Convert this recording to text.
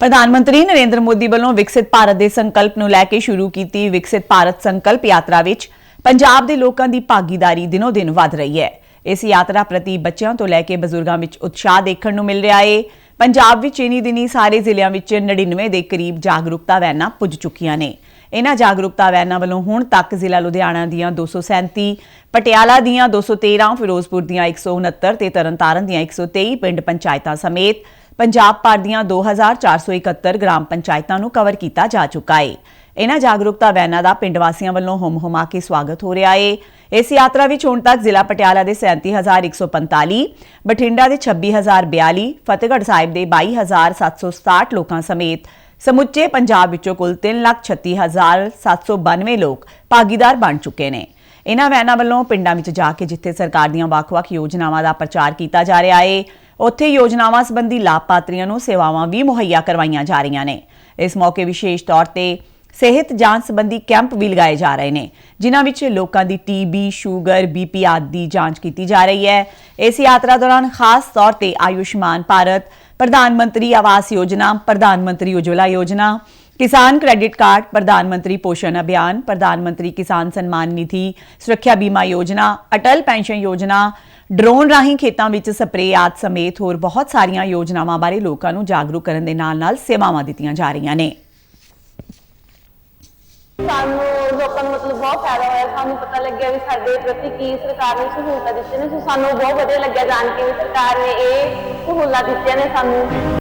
ਪ੍ਰਧਾਨ ਮੰਤਰੀ ਨਰਿੰਦਰ ਮੋਦੀ ਵੱਲੋਂ ਵਿਕਸਿਤ ਭਾਰਤ ਦੇ ਸੰਕਲਪ ਨੂੰ ਲੈ ਕੇ ਸ਼ੁਰੂ ਕੀਤੀ ਵਿਕਸਿਤ ਭਾਰਤ ਸੰਕਲਪ ਯਾਤਰਾ ਵਿੱਚ ਪੰਜਾਬ ਦੇ ਲੋਕਾਂ ਦੀ ਭਾਗੀਦਾਰੀ ਦਿਨੋ-ਦਿਨ ਵਧ ਰਹੀ ਹੈ। ਇਸ ਯਾਤਰਾ ਪ੍ਰਤੀ ਬੱਚਿਆਂ ਤੋਂ ਲੈ ਕੇ ਬਜ਼ੁਰਗਾਂ ਵਿੱਚ ਉਤਸ਼ਾਹ ਦੇਖਣ ਨੂੰ ਮਿਲ ਰਿਹਾ ਏ। ਪੰਜਾਬ ਵਿੱਚ ਇਨੀ ਦਿਨੀ ਸਾਰੇ ਜ਼ਿਲ੍ਹਿਆਂ ਵਿੱਚ 99 ਦੇ ਕਰੀਬ ਜਾਗਰੂਕਤਾ ਵੈਨਾਂ ਪੁੱਜ ਚੁੱਕੀਆਂ ਨੇ। ਇਹਨਾਂ ਜਾਗਰੂਕਤਾ ਵੈਨਾਂ ਵੱਲੋਂ ਹੁਣ ਤੱਕ ਜ਼ਿਲ੍ਹਾ ਲੁਧਿਆਣਾ ਦੀਆਂ 237 ਪਟਿਆਲਾ ਦੀਆਂ 213 ਫਿਰੋਜ਼ਪੁਰ ਦੀਆਂ 169 ਤੇ ਤਰਨਤਾਰਨ ਦੀਆਂ 123 ਪਿੰਡ ਪੰਚਾਇਤਾਂ ਸਮੇਤ ਪੰਜਾਬ ਭਰ ਦੀਆਂ 2471 ਗ੍ਰਾਮ ਪੰਚਾਇਤਾਂ ਨੂੰ ਕਵਰ ਕੀਤਾ ਜਾ ਚੁੱਕਾ ਹੈ ਇਹਨਾਂ ਜਾਗਰੂਕਤਾ ਵੈਨਾਂ ਦਾ ਪਿੰਡ ਵਾਸੀਆਂ ਵੱਲੋਂ ਹੁਮ ਹੁਮਾ ਕੇ ਸਵਾਗਤ ਹੋ ਰਿਹਾ ਏ। ਇਸ ਯਾਤਰਾ ਵਿੱਚ ਹੁਣ ਤੱਕ ਜ਼ਿਲ੍ਹਾ ਪਟਿਆਲਾ ਦੇ 37145 ਬਠਿੰਡਾ ਦੇ 26042 ਫਤਿਹਗੜ੍ਹ ਸਾਹਿਬ ਦੇ 22767 ਲੋਕਾਂ ਸਮੇਤ ਸਮੁੱਚੇ ਪੰਜਾਬ ਵਿੱਚੋਂ ਕੁੱਲ 336792 ਲੋਕ ਭਾਗੀਦਾਰ ਬਣ ਚੁੱਕੇ ਨੇ। ਇਹਨਾਂ ਵੈਨਾਂ ਵੱਲੋਂ ਪਿੰਡਾਂ ਵਿੱਚ ਜਾ ਕੇ ਜਿੱਥੇ ਸਰਕਾਰ ਦੀਆਂ ਵੱਖ-ਵੱਖ ਯੋਜਨਾਵਾਂ ਦਾ ਪ੍ਰਚਾਰ ਕੀਤਾ ਜਾ ਰਿਹਾ ਏ ਉੱਥੇ ਯੋਜਨਾਵਾਂ ਸੰਬੰਧੀ ਲਾਭਪਾਤਰੀਆਂ ਨੂੰ ਸੇਵਾਵਾਂ ਵੀ ਮੁਹੱਈਆ ਕਰਵਾਈਆਂ ਜਾ ਰਹੀਆਂ ਨੇ। ਇਸ ਮੌਕੇ ਵਿਸ਼ੇਸ਼ ਤੌਰ ਤੇ ਸਿਹਤ ਜਾਂਚ ਸੰਬੰਧੀ ਕੈਂਪ ਵੀ ਲਗਾਏ ਜਾ ਰਹੇ ਨੇ, ਜਿਨ੍ਹਾਂ ਵਿੱਚ ਲੋਕਾਂ ਦੀ ਟੀਬੀ ਸ਼ੂਗਰ ਬੀਪੀ ਆਦਿ ਦੀ ਜਾਂਚ ਕੀਤੀ ਜਾ ਰਹੀ ਹੈ। ਇਸ ਯਾਤਰਾ ਦੌਰਾਨ ਖਾਸ ਤੌਰ ਤੇ ਆਯੁਸ਼ਮਾਨ ਭਾਰਤ, ਪ੍ਰਧਾਨ ਮੰਤਰੀ ਆਵਾਸ ਯੋਜਨਾ, ਪ੍ਰਧਾਨ ਮੰਤਰੀ ਉਜਵਲਾ ਯੋਜਨਾ ਕਿਸਾਨ ਕ੍ਰੈਡਿਟ ਕਾਰਡ, ਪ੍ਰਧਾਨ ਮੰਤਰੀ ਪੋਸ਼ਣ ਅਭਿਆਨ, ਪ੍ਰਧਾਨ ਮੰਤਰੀ ਕਿਸਾਨ ਸਨਮਾਨ ਨਿਧੀ, ਸੁਰੱਖਿਆ ਬੀਮਾ ਯੋਜਨਾ, ਅਟਲ ਪੈਨਸ਼ਨ ਯੋਜਨਾ, ਡਰੋਨ ਰਾਹੀਂ ਖੇਤਾਂ ਵਿੱਚ ਸਪਰੇਅ ਆਦਿ ਸਮੇਤ ਹੋਰ ਬਹੁਤ ਸਾਰੀਆਂ ਯੋਜਨਾਵਾਂ ਬਾਰੇ ਲੋਕਾਂ ਨੂੰ ਜਾਗਰੂਕ ਕਰਨ ਦੇ ਨਾਲ-ਨਾਲ ਸੇਵਾਵਾਂ ਦਿੱਤੀਆਂ ਜਾ ਰਹੀਆਂ ਨੇ। ਸਾਨੂੰ ਲੋਕਾਂ ਨੂੰ ਮਤਲਬ ਬਹੁਤ ਫਾਇਦਾ ਹੋਇਆ। ਸਾਨੂੰ ਪਤਾ ਲੱਗਿਆ ਵੀ ਸਾਡੇ ਪ੍ਰਤੀ ਕੀ ਸਰਕਾਰ ਨੇ ਸਹੂਲਤਾਂ ਦਿੱਤੀਆਂ ਨੇ। ਸੋ ਸਾਨੂੰ ਬਹੁਤ ਵਧੀਆ ਲੱਗਿਆ ਜਾਣ ਕੇ ਵੀ ਸਰਕਾਰ ਨੇ ਇਹ ਸਹੂਲਤਾਂ ਦਿੱਤੀਆਂ ਨੇ ਸਾਨੂੰ।